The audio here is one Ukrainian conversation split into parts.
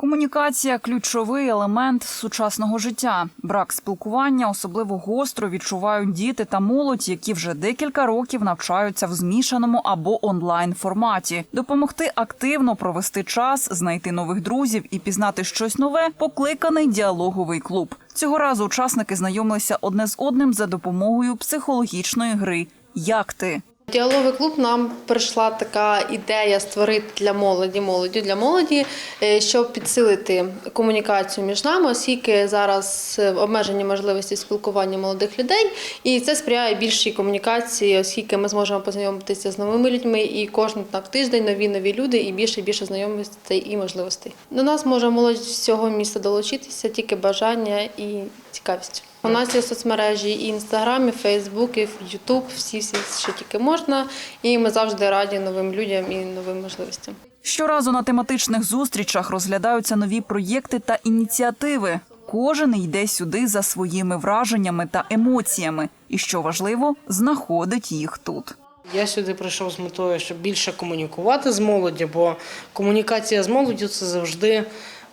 Комунікація ключовий елемент сучасного життя. Брак спілкування особливо гостро відчувають діти та молодь, які вже декілька років навчаються в змішаному або онлайн форматі. Допомогти активно провести час, знайти нових друзів і пізнати щось нове. Покликаний діалоговий клуб. Цього разу учасники знайомилися одне з одним за допомогою психологічної гри. Як ти? Діалоговий клуб нам прийшла така ідея створити для молоді, молоді для молоді, е, щоб підсилити комунікацію між нами, оскільки зараз е, обмежені можливості спілкування молодих людей, і це сприяє більшій комунікації, оскільки ми зможемо познайомитися з новими людьми, і кожен так тиждень нові нові люди, і більше і більше знайомостей і можливостей. До нас може молодь з всього міста долучитися, тільки бажання і цікавість. У нас є соцмережі і Інстаграм, і Фейсбук, і Ютуб, всі всі що тільки можна. І ми завжди раді новим людям і новим можливостям. Щоразу на тематичних зустрічах розглядаються нові проєкти та ініціативи. Кожен йде сюди за своїми враженнями та емоціями, і що важливо, знаходить їх тут. Я сюди прийшов з метою, щоб більше комунікувати з молоддю, бо комунікація з молоддю це завжди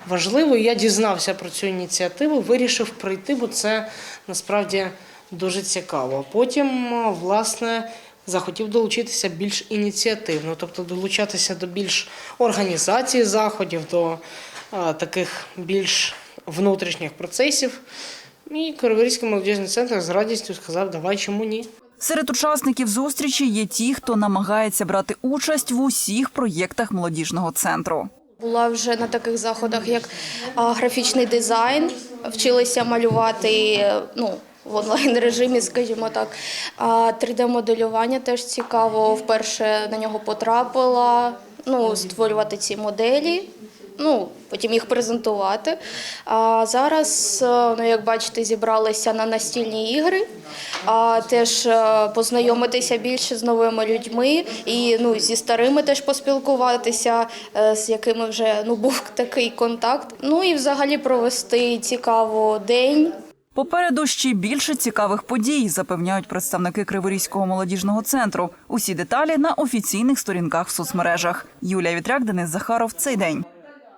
важливо. Я дізнався про цю ініціативу, вирішив прийти, бо це насправді дуже цікаво. Потім, власне, захотів долучитися більш ініціативно, тобто долучатися до більш організації заходів, до е, таких більш внутрішніх процесів. І Криворізький молодіжний центр з радістю сказав, давай чому ні. Серед учасників зустрічі є ті, хто намагається брати участь в усіх проєктах молодіжного центру. Була вже на таких заходах, як графічний дизайн, вчилися малювати ну, в онлайн режимі, скажімо так. А 3D-моделювання теж цікаво. Вперше на нього потрапила. Ну, створювати ці моделі. Ну, потім їх презентувати. А зараз, е, ну як бачите, зібралися на настільні ігри, а теж е, познайомитися більше з новими людьми і ну зі старими теж поспілкуватися, е, з якими вже ну був такий контакт. Ну і взагалі провести цікаво день. Попереду ще більше цікавих подій, запевняють представники Криворізького молодіжного центру. Усі деталі на офіційних сторінках в соцмережах. Юлія Вітряк, Денис Захаров. Цей день.